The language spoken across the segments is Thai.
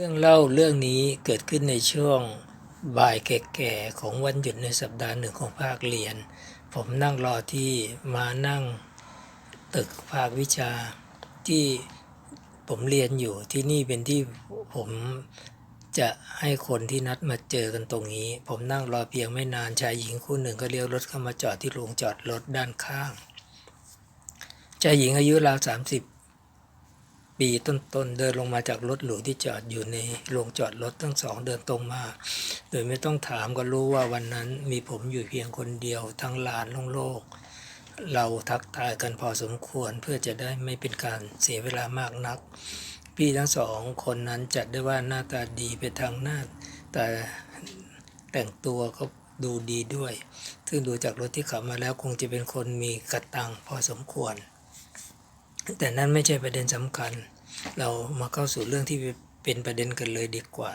เรื่องเล่าเรื่องนี้เกิดขึ้นในช่วงบ่ายแก่ๆของวันหยุดในสัปดาห์หนึ่งของภาคเรียน ผมนั่งรอที่มานั่งตึกภาควิชาที่ผมเรียนอยู่ที่นี่เป็นที่ผมจะให้คนที่นัดมาเจอกันตรงนี้ ผมนั่งรอเพียงไม่นานชายหญิงคู่หนึ่งก็เลี้ยวรถเข้ามาจอดที่โรงจอดรถด้านข้างชายหญิงอายุราวสามสิบ ปีต้นๆ เดินลงมาจากรถหรูที่จอดอยู่ในโรงจอดรถทั้งสองเดินตรงมา โดยไม่ต้องถามก็รู้ว่าวันนั้นมีผมอยู่เพียงคนเดียวทั้งลานโล่งๆเราทักทายกันพอสมควรเพื่อจะได้ไม่เป็นการเสียเวลามากนัก พี่ทั้งสองคนนั้นจัดได้ว่าหน้าตาดีไปทางหน้า แต่แต่งตัวก็ดูดีด้วย ซึ่งดูจากรถที่ขับมาแล้วคงจะเป็นคนมีกระตังพอสมควร แต่นั่นไม่ใช่ประเด็นสำคัญ เรามาเข้าสู่เรื่องที่เป็นประเด็นกันเลยดีกว่า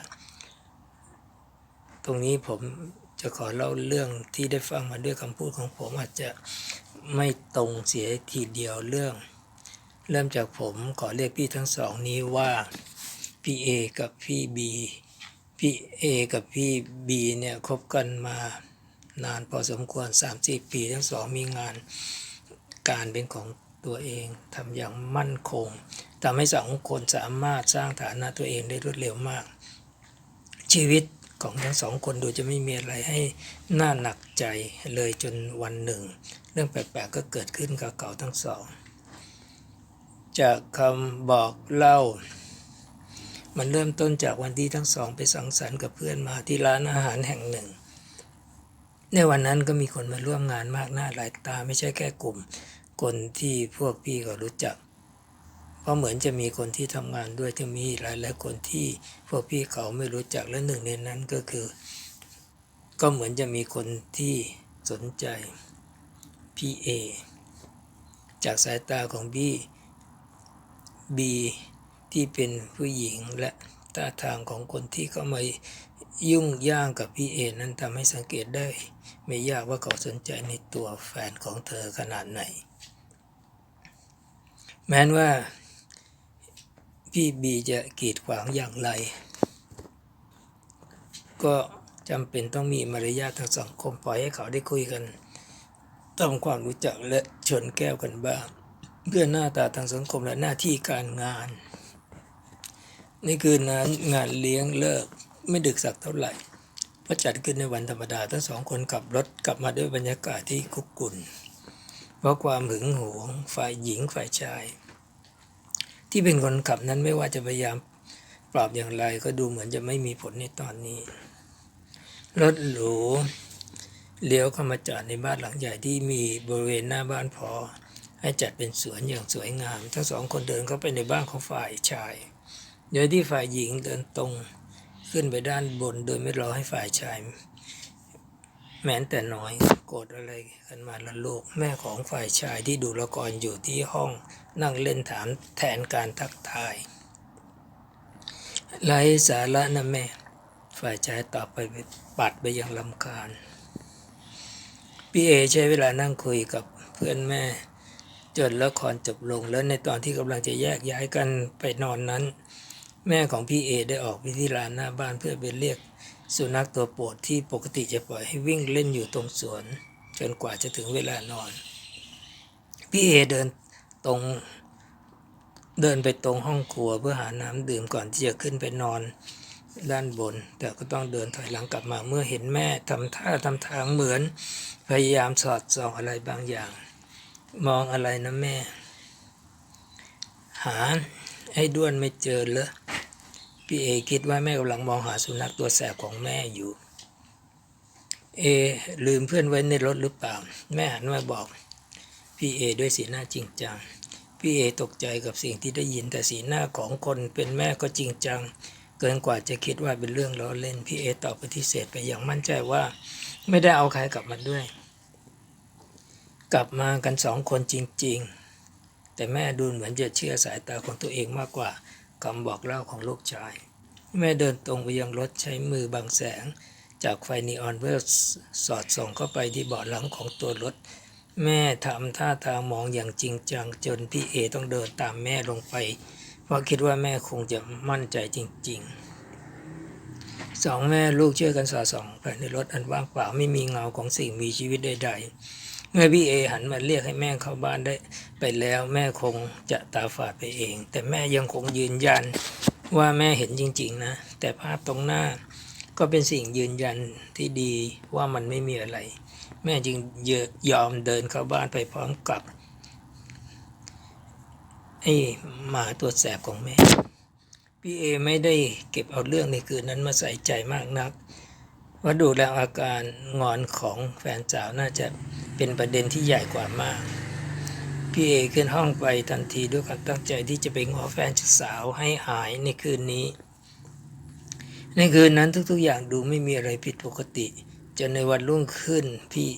ตรงนี้ผมจะขอเล่าเรื่องที่ได้ฟังมาด้วยคำพูดของผมอาจจะไม่ตรงเสียทีเดียวเรื่อง เริ่มจากผมขอเรียกพี่ทั้งสองนี้ว่าพี่เอกับพี่บีพี่เอกับพี่บีเนี่ยคบกันมานานพอสมควร 3-4 ปีทั้งสองมีงานการเป็นของ ตัวเองทำอย่างมั่นคงทำให้สองคนสามารถสร้างฐานะตัวเองได้รวดเร็วมาก ชีวิตของทั้งสองคนดูจะไม่มีอะไรให้หน่าหนักใจเลยจนวันหนึ่ง เรื่องแปลกๆก็เกิดขึ้นกับเขาทั้งสอง จากคำบอกเล่า มันเริ่มต้นจากวันที่ทั้งสอง ไปสังสรรค์กับเพื่อนมาที่ร้านอาหารแห่งหนึ่ง ในวันนั้นก็มีคนมาร่วมงานมากหน้าหลายตาไม่ใช่แค่กลุ่ม คนที่พวกพี่ก็รู้จัก เพราะเหมือนจะมีคนที่ทำงานด้วยที่มีหลายหลายคนที่พวกพี่เขาไม่รู้จักและหนึ่งในนั้นก็คือ ก็เหมือนจะมีคนที่สนใจพี่เอจากสายตาของพี่บีที่เป็นผู้หญิงและท่าทางของคนที่เข้ามายุ่งย่างกับพี่เอนั้นทำให้สังเกตได้ ไม่ยากว่าเขาสนใจในตัวแฟนของเธอขนาดไหน แม้นว่าพี่บีจะกีดขวางอย่างไร ก็จำเป็นต้องมีมารยาททางสังคมปล่อยให้เขาได้คุยกันทำความรู้จักและชนแก้วกันบ้าง เพื่อหน้าตาทางสังคมและหน้าที่การงาน ในคืนนั้นงานเลี้ยงเลิกไม่ดึกสักเท่าไหร่เพราะจัดขึ้นในวันธรรมดาทั้งสองคนขับรถกลับมาด้วยบรรยากาศที่คุกกุ่น เพราะความหึงหวงฝ่ายหญิงฝ่ายชาย ที่เป็นคนขับนั้นไม่ว่าจะพยายามปรับอย่างไรก็ดูเหมือนจะไม่มีผลในตอนนี้ รถหรูเลี้ยวเข้ามาจอดในบ้านหลังใหญ่ที่มีบริเวณหน้าบ้านพอ ให้จัดเป็นสวนอย่างสวยงาม ทั้งสองคนเดินเข้าไปในบ้านของฝ่ายชายโดยที่ฝ่ายหญิงเดินตรงขึ้นไปด้านบนโดยไม่รอให้ฝ่ายชาย แม้แต่น้อยโกรธอะไรกันมาละลูก แม่ของฝ่ายชายที่ดูละครอยู่ที่ห้องนั่งเล่นถามแทนการทักทายไรสาระนะแม่ ฝ่ายชายตอบไปปัดไปอย่างลำคาญพี่เอใช้เวลานั่งคุยกับเพื่อนแม่ จนละครจบลงแล้วในตอนที่กำลังจะแยกย้ายกันไปนอนนั้น แม่ของพี่เอได้ออกไปที่ลานหน้าบ้านเพื่อไปเรียก สุนัขตัวโปรดที่ปกติจะปล่อยให้วิ่งเล่นอยู่ตรงสวน จนกว่าจะถึงเวลานอน พี่เอเดินตรงเดินไปตรงห้องครัวเพื่อหาน้ำดื่มก่อนที่จะขึ้นไปนอนด้านบน แต่ก็ต้องเดินถอยหลังกลับมาเมื่อเห็นแม่ทำท่าทำทางเหมือน พยายามสอดส่องอะไรบางอย่าง มองอะไรนะแม่ หาไอ้ด้วนไม่เจอเลย พี่เอคิดว่าแม่กำลังมองหาสุนัขตัวแสบของแม่อยู่ เอลืมเพื่อนไว้ในรถหรือเปล่า แม่หันมาบอกพี่เอด้วยสีหน้าจริงจัง พี่เอตกใจกับสิ่งที่ได้ยินแต่สีหน้าของคนเป็นแม่ก็จริงจัง เกินกว่าจะคิดว่าเป็นเรื่องล้อเล่น พี่เอตอบปฏิเสธไปอย่างมั่นใจว่า ไม่ได้เอาใครกลับมาด้วย กลับมากันสองคนจริง ๆ แต่แม่ดูเหมือนจะเชื่อสายตาของตัวเองมากกว่า คำบอกเล่าของลูกชาย แม่เดินตรงไปยังรถใช้มือบังแสง จากไฟนีออนเพื่อสอดส่องเข้าไปที่เบาะหลังของตัวรถ แม่ทำท่าทางมองอย่างจริงจังจนพี่เอต้องเดินตามแม่ลงไป เพราะคิดว่าแม่คงจะมั่นใจจริง ๆ สองแม่ลูกช่วยกันสอดส่องไปในรถอันว่างเปล่าไม่มีเงาของสิ่งมีชีวิตใดๆ เมื่อพี่เอหันมาเรียกให้แม่เข้าบ้านได้ไปแล้วแม่คงจะตาฝาดไปเอง แต่แม่ยังคงยืนยันว่าแม่เห็นจริง ๆ นะ แต่ภาพตรงหน้าก็เป็นสิ่งยืนยันที่ดีว่ามันไม่มีอะไร แม่จึงยอมเดินเข้าบ้านไปพร้อมกับไอ้หมาตัวแสบของแม่ พี่เอไม่ได้เก็บเอาเรื่องในคืนนั้นมาใส่ใจมากนัก ว่าดูแล้วอาการงอนของแฟนสาวน่าจะเป็นประเด็นที่ใหญ่กว่ามาก พี่เอขึ้นห้องไปทันทีด้วยความตั้งใจที่จะไปง้อแฟนสาวให้หายในคืนนี้ ในคืนนั้นทุกๆอย่างดูไม่มีอะไรผิดปกติ จนในวันรุ่งขึ้นพี่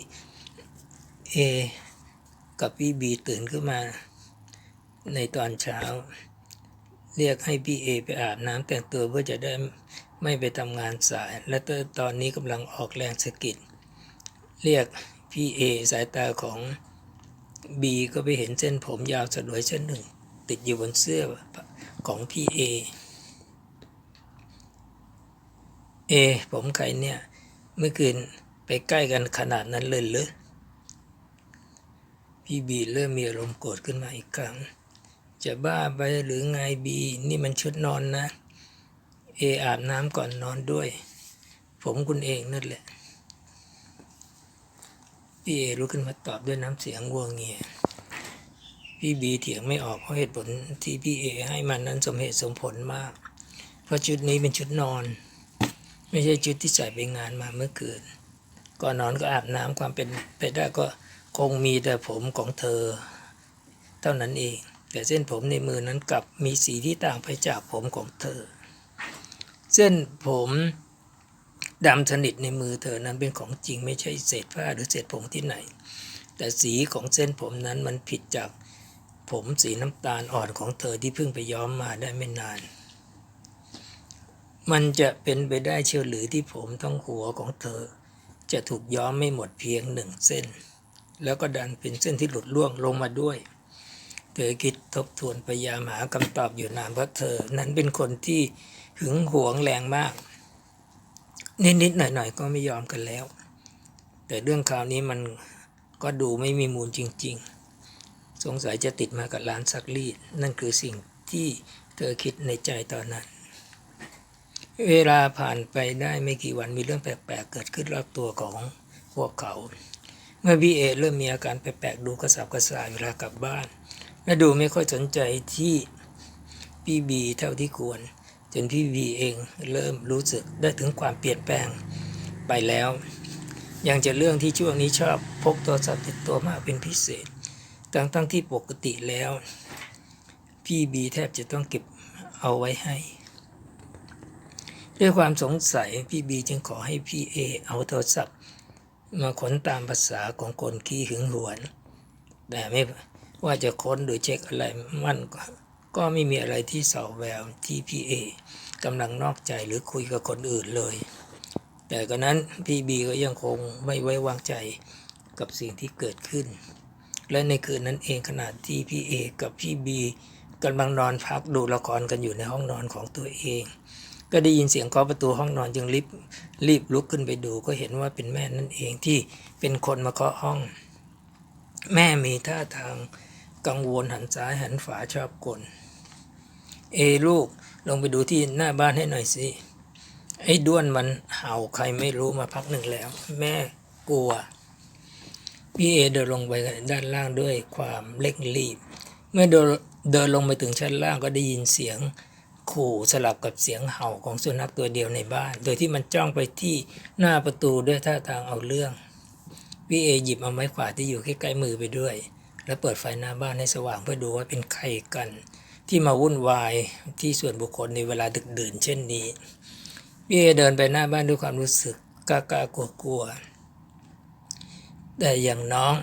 เอกับพี่บีตื่นขึ้นมา ในตอนเช้า เรียกให้พี่เอไปอาบน้ำแต่งตัวเพื่อจะได้ ไม่ไปทำงานสาย และตอนนี้กำลังออกแรงสกิดเรียกพี่เอสายตาของบีก็ไปเห็นเส้นผมยาวสลวยเส้นหนึ่ง ติดอยู่บนเสื้อของพี่เอเอผมใครเนี่ย เมื่อคืนไปใกล้กันขนาดนั้นเลยหรือพี่บีเริ่มมีอารมณ์โกรธขึ้นมาอีกครั้ง จะบ้าไปหรือไงบีนี่มันชุดนอนนะ เออาบน้ำก่อนนอนด้วย ผมคุณเองนั่นแหละ พี่เอลุกขึ้นมาตอบด้วยน้ำเสียงวัวเงียพี่บีเถียงไม่ออกเพราะเหตุผลที่พี่เอให้มันนั้นสมเหตุสมผลมาก เพราะชุดนี้เป็นชุดนอน ไม่ใช่ชุดที่ใส่ไปงานมาเมื่อคืนก่อนนอนก็อาบน้ำความเป็นไปได้ก็คงมีแต่ผมของเธอ เท่านั้นเอง แต่เส้นผมในมือนั้นกลับมีสีที่ต่างไปจากผมของเธอ เส้นผมดำสนิทในมือเธอนั้นเป็นของจริงไม่ใช่เศษผ้าหรือเศษผมที่ไหน แต่สีของเส้นผมนั้นมันผิดจากผมสีน้ำตาลอ่อนของเธอที่เพิ่งไปย้อมมาได้ไม่นาน มันจะเป็นไปได้เชียวหรือที่ผมทั้งหัวของเธอ จะถูกย้อมไม่หมดเพียงหนึ่งเส้น แล้วก็ดันเป็นเส้นที่หลุดล่วงลงมาด้วย เธอคิดทบทวนพยายามหาคำตอบอยู่นานเพราะเธอ นั้นเป็นคนที่ หึงหวงแรงมาก นิดๆหน่อยๆก็ไม่ยอมกันแล้ว แต่เรื่องคราวนี้มันก็ดูไม่มีมูลจริง ๆ สงสัยจะติดมากับร้านซักรีด นั่นคือสิ่งที่เธอคิดในใจตอนนั้น เวลาผ่านไปได้ไม่กี่วันมีเรื่องแปลกๆ เกิดขึ้นรอบตัวของพวกเขา เมื่อพี่เอเริ่มมีอาการแปลกๆ ดูกระสับกระส่ายเวลากลับบ้าน และดูไม่ค่อยสนใจที่พี่บีเท่าที่ควร จนพี่บีเองเริ่มรู้สึกได้ถึงความเปลี่ยนแปลงไปแล้ว ยังจะเรื่องที่ช่วงนี้ชอบพกโทรศัพท์ติดตัวมากเป็นพิเศษ ทั้งทั้งที่ปกติแล้ว พี่บีแทบจะต้องเก็บเอาไว้ให้ ด้วยความสงสัยพี่บีจึงขอให้พี่เอเอาโทรศัพท์ มาค้นตามภาษาของคนขี้หึงหวงแต่ไม่ว่าจะค้นหรือเช็คอะไรมันก็ ก็ไม่มีอะไรที่เสาแววที่พี่เอกำลังนอกใจหรือคุยกับคนอื่นเลย แต่ก็นั้นพี่บีก็ยังคงไม่ไว้วางใจกับสิ่งที่เกิดขึ้น และในคืนนั้นเองขณะที่พี่เอกับพี่บีกำลังนอนพักดูละครกันอยู่ในห้องนอนของตัวเอง ก็ได้ยินเสียงเคาะประตูห้องนอนจึงรีบรีบลุกขึ้นไปดู ก็เห็นว่าเป็นแม่นั่นเองที่เป็นคนมาเคาะห้อง แม่มีท่าทางกังวลหันซ้ายหันฝาชอบกล เอลูก ลงไปดูที่หน้าบ้านให้หน่อยสิ ไอ้ด้วนมันเห่าใครไม่รู้มาพักหนึ่งแล้ว แม่กลัว พี่เอเดินลงไปด้านล่างด้วยความเร่งรีบ เมื่อเดินเดินลงไปถึงชั้นล่างก็ได้ยินเสียงขู่สลับกับเสียงเห่าของสุนัขตัวเดียวในบ้าน โดยที่มันจ้องไปที่หน้าประตูด้วยท่าทางเอาเรื่อง พี่เอหยิบเอาไม้ขวาดที่อยู่ใกล้ๆมือไปด้วย แล้วเปิดไฟหน้าบ้านให้สว่างเพื่อดูว่าเป็นใครกัน ที่มาวุ่นวายที่ส่วนบุคคลในเวลาดึกดื่นเช่นนี้ พี่เอเดินไปหน้าบ้านด้วยความรู้สึกกล้ากลัวกลัว แต่อย่างน้อง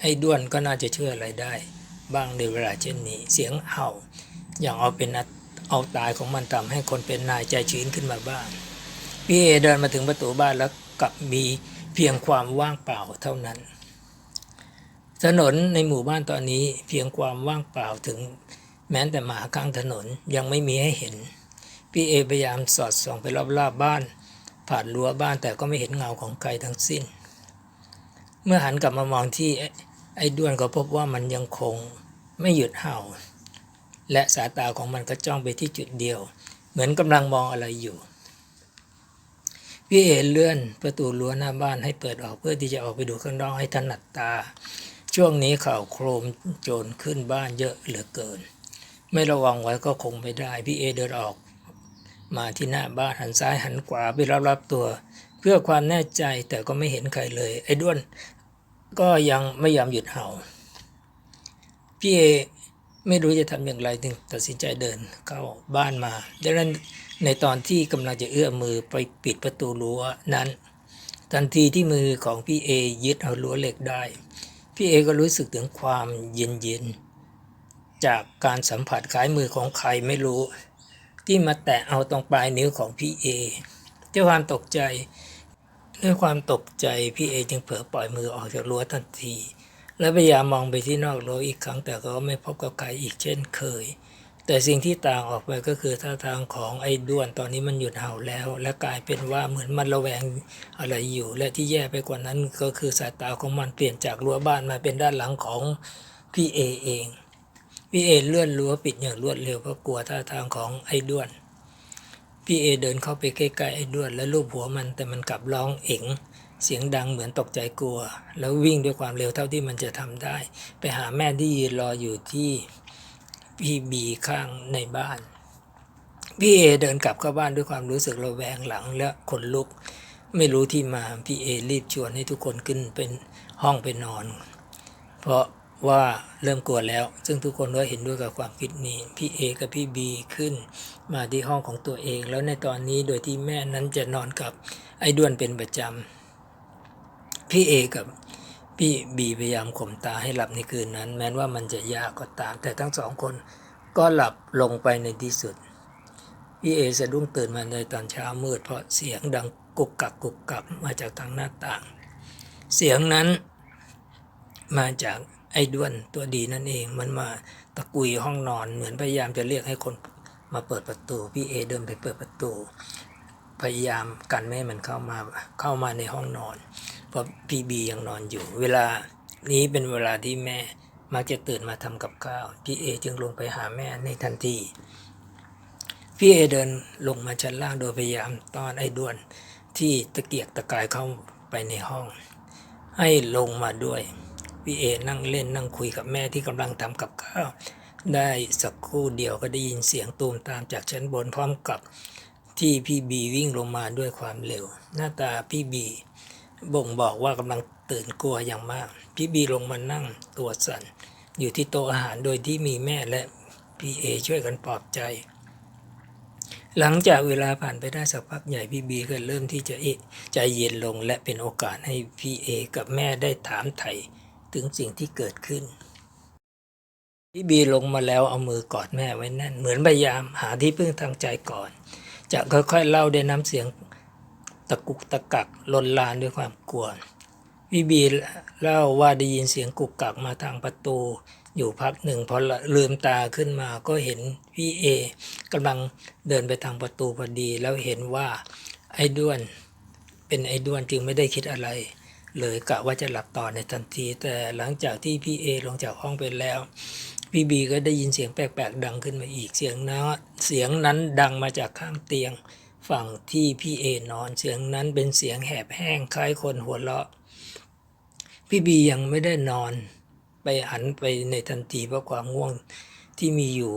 ไอ้ด้วนก็น่าจะเชื่ออะไรได้ บ้างในเวลาเช่นนี้ เสียงเห่า อย่างเอาเป็นอัตเอาตายของมันทำให้คนเป็นนายใจชื้นขึ้นมาบ้าง พี่เอเดินมาถึงประตูบ้านแล้วกลับมีเพียงความว่างเปล่าเท่านั้น ถนนในหมู่บ้านตอนนี้เพียงความว่างเปล่าถึง แม้แต่หมาข้างถนนยังไม่มีให้เห็น พี่เอพยายามสอดส่องไปรอบๆบบ้าน ผ่านรั้วบ้านแต่ก็ไม่เห็นเงาของใครทั้งสิ้น เมื่อหันกลับมามองที่ไอ้ไอ้ด้วนก็พบว่ามันยังคงไม่หยุดเห่า และสายตาของมันก็จ้องไปที่จุดเดียว เหมือนกำลังมองอะไรอยู่ พี่เอเลื่อนประตูรั้วหน้าบ้านให้เปิดออกเพื่อที่จะออกไปดูข้างนอกให้ถนัดตา ช่วงนี้ข่าวโครมโจรขึ้นบ้านเยอะเหลือเกิน ไม่ระวังไว้ก็คงไม่ได้ พี่เอเดินออก มาที่หน้าบ้านหันซ้ายหันขวาไปรับๆตัว เพื่อความแน่ใจแต่ก็ไม่เห็นใครเลย ไอ้ด้วนก็ยังไม่ยอมหยุดเห่า พี่เอไม่รู้จะทำอย่างไรจึงตัดสินใจเดินเข้าบ้านมาดังนั้นในตอนที่กำลังจะเอื้อมมือไปปิดประตูรั้วนั้น ทันทีที่มือของพี่เอยึดเอารั้วเหล็กได้ พี่เอก็รู้สึกถึงความเย็นๆ จากการสัมผัสคล้ายมือของใครไม่รู้ ที่มาแตะเอาตรงปลายนิ้วของพี่เอด้วยความตกใจ ด้วยความตกใจพี่เอจึงเผลอปล่อยมือออกจากรั้วทันที และพยายามมองไปที่นอกรั้วอีกครั้งแต่ก็ไม่พบกับใครอีกเช่นเคย แต่สิ่งที่ต่างออกไปก็คือท่าทางของไอ้ด้วนตอนนี้มันหยุดเห่าแล้ว และกลายเป็นว่าเหมือนมันระแวงอะไรอยู่ และที่แย่ไปกว่านั้นก็คือสายตาของมันเปลี่ยนจากรั้วบ้านมาเป็นด้านหลังของพี่เอเอง พี่เอเลื่อนรั้วปิดอย่างรวดเร็วเพราะกลัวท่าทางของไอ้ด้วน พี่เอเดินเข้าไปใกล้ๆไอ้ด้วน และลูบหัวมันแต่มันกลับร้องเอ๋งเสียงดังเหมือนตกใจกลัว แล้ววิ่งด้วยความเร็วเท่าที่มันจะทำได้ ไปหาแม่ที่ยืนรออยู่ที่พี่บีข้างในบ้าน พี่เอเดินกลับเข้าบ้านด้วยความรู้สึกระแวงหลังและขนลุก ไม่รู้ที่มาพี่เอรีบชวนให้ทุกคนขึ้นเป็นห้องไปนอน เพราะ ว่าเริ่มกลัวแล้ว ซึ่งทุกคนก็เห็นด้วยกับความคิดนี้ พี่เอกับพี่บีขึ้น มาที่ห้องของตัวเอง แล้วในตอนนี้โดยที่แม่นั้นจะนอนกับไอ้ด้วนเป็นประจำ พี่เอกับพี่บีพยายามข่มตาให้หลับในคืนนั้น แม้ว่ามันจะยากก็ตาม แต่ทั้งสองคนก็หลับลงไปในที่สุด พี่เอสะดุ้งตื่นมาในตอนเช้ามืดเพราะเสียงดังกุกกักกุกกักมาจากทางหน้าต่าง เสียงนั้นมาจาก ไอ้ด้วนตัวดีนั่นเอง มันมาตะกุยห้องนอน เหมือนพยายามจะเรียกให้คนมาเปิดประตู พี่เอเดินไปเปิดประตู พยายามกันไม่ให้มันเข้ามาเข้ามาในห้องนอน เพราะพี่บียังนอนอยู่ เวลานี้เป็นเวลาที่แม่มักจะตื่นมาทำกับข้าว พี่เอจึงลงไปหาแม่ในทันที พี่เอเดินลงมาชั้นล่างโดยพยายามต้อนไอ้ด้วนที่ตะเกียกตะกายเข้าไปในห้อง ให้ลงมาด้วย พี่เอนั่งเล่นนั่งคุยกับแม่ที่กำลังทำกับข้าวได้สักครู่เดียวก็ได้ยินเสียงตูมตามจากชั้นบนพร้อมกับที่พี่บีวิ่งลงมาด้วยความเร็ว หน้าตาพี่บีบ่งบอกว่ากำลังตื่นกลัวอย่างมาก พี่บีลงมานั่งตัวสั่น อยู่ที่โต๊ะอาหารโดยที่มีแม่และพี่เอช่วยกันปลอบใจ หลังจากเวลาผ่านไปได้สักพักใหญ่พี่บีก็เริ่มที่จะเอะใจเย็นลงและเป็นโอกาสให้พี่เอกับแม่ได้ถามไถ่ ถึงสิ่งที่เกิดขึ้น พี่บีลงมาแล้วเอามือกอดแม่ไว้แน่น เหมือนพยายามหาที่พึ่งทางใจก่อน จะค่อยๆเล่าด้วยน้ำเสียงตะกุกตะกักลนลานด้วยความกลัวพี่บีเล่าว่าได้ยินเสียงกุกกักมาทางประตู อยู่พักหนึ่งพอลืมตาขึ้นมาก็เห็นพี่เอกำลังเดินไปทางประตูพอดี แล้วเห็นว่าไอ้ด้วนเป็นไอ้ด้วนจึงไม่ได้คิดอะไร เลยกะว่าจะหลับต่อในทันที แต่หลังจากที่พี่เอลงจากห้องไปแล้ว พี่บีก็ได้ยินเสียงแปลกๆดังขึ้นมาอีกเสียงนั้นเสียงนั้นดังมาจากข้างเตียง ฝั่งที่พี่เอนอนเสียงนั้นเป็นเสียงแหบแห้งคล้ายคนหัวเราะ พี่บียังไม่ได้นอน ไปหันไปในทันทีเพราะความง่วงที่มีอยู่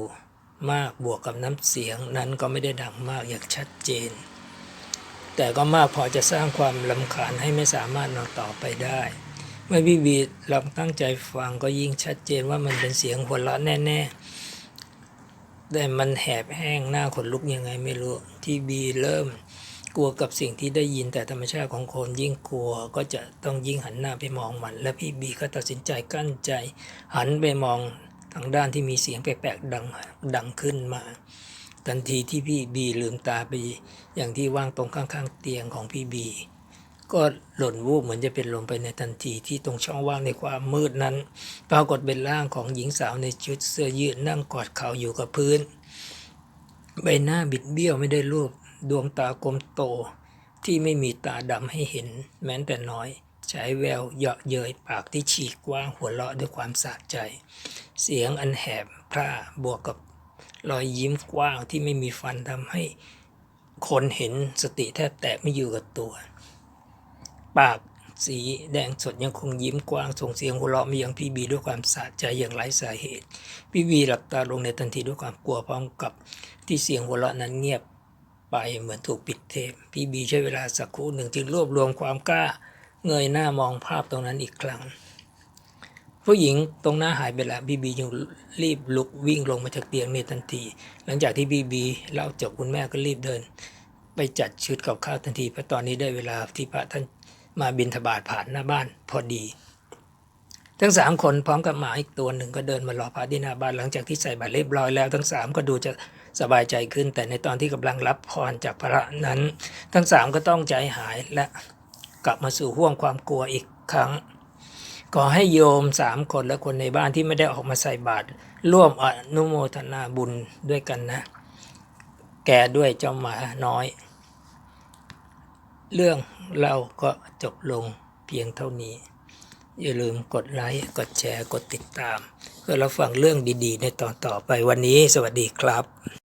มากบวกกับน้ำเสียงนั้นก็ไม่ได้ดังมากอย่างชัดเจน แต่ก็มากพอจะสร้างความลำคาญให้ไม่สามารถนอนต่อไปได้ เมื่อพี่บีลองตั้งใจฟังก็ยิ่งชัดเจนว่ามันเป็นเสียงหัวเราะแน่ๆ แต่มันแหบแห้งหน้าขนลุกยังไงไม่รู้ ที่บีเริ่มกลัวกับสิ่งที่ได้ยินแต่ธรรมชาติของคนยิ่งกลัวก็จะต้องยิ่งหันหน้าไปมองมัน และพี่บีก็ตัดสินใจกั้นใจ หันไปมองทางด้านที่มีเสียงแปลกๆดังดังขึ้นมา ทันทีที่พี่บีลืมตาไปอย่างที่ว่างตรงข้างๆเตียงของพี่บี ก็หล่นวูบเหมือนจะเป็นลมไปในทันทีที่ตรงช่องว่างในความมืดนั้น ปรากฏเป็นร่างของหญิงสาวในชุดเสื้อยืดนั่งกอดเข่าอยู่กับพื้น ใบหน้าบิดเบี้ยวไม่ได้รูป ดวงตากลมโต ที่ไม่มีตาดำให้เห็น แม้แต่น้อยใช้แววเยาะเย้ยปากที่ฉีกกว้างหัวเราะด้วยความสะใจ เสียงอันแหบพร่าบวกกับ รอยยิ้มกว้างที่ไม่มีฟันทำให้คนเห็นสติแทบแตกไม่อยู่กับตัว ปากสีแดงสดยังคงยิ้มกว้างส่งเสียงหัวเราะมายังพี่บีด้วยความสะใจอย่างไร้สาเหตุ พี่บีหลับตาลงในทันทีด้วยความกลัวพร้อมกับที่เสียงหัวเราะนั้นเงียบไปเหมือนถูกปิดเทปพี่บีใช้เวลาสักครู่หนึ่งจึงรวบรวมความกล้า เงยหน้ามองภาพตรงนั้นอีกครั้ง ผู้หญิงตรงหน้าหายไปแล้วบีบียังรีบลุกวิ่งลงมาจากเตียงในทันที หลังจากที่บีบีเล่าจบคุณแม่ก็รีบเดิน ไปจัดชุดกับข้าวทันทีเพราะตอนนี้ได้เวลาที่พระท่านมาบินทบาทผ่านหน้าบ้านพอดี ทั้งสามคนพร้อมกับหมาอีกตัวหนึ่งก็เดินมารอพระที่หน้าบ้านหลังจากที่ใส่บาตรเรียบร้อยแล้วทั้งสามก็ดูจะสบายใจขึ้น แต่ในตอนที่กำลังรับพรจากพระนั้น ทั้งสามก็ต้องใจหายและกลับมาสู่ห่วงความกลัวอีกครั้ง ขอให้โยมสามคนและคนในบ้านที่ไม่ได้ออกมาใส่บาตรร่วมอนุโมทนาบุญด้วยกันนะ แกด้วยเจ้าหมาน้อย เรื่องเราก็จบลงเพียงเท่านี้ อย่าลืมกดไลค์ กดแชร์ กดติดตาม เพื่อเรับฟังเรื่องดีๆ ในตอนต่อไปวันนี้ สวัสดีครับ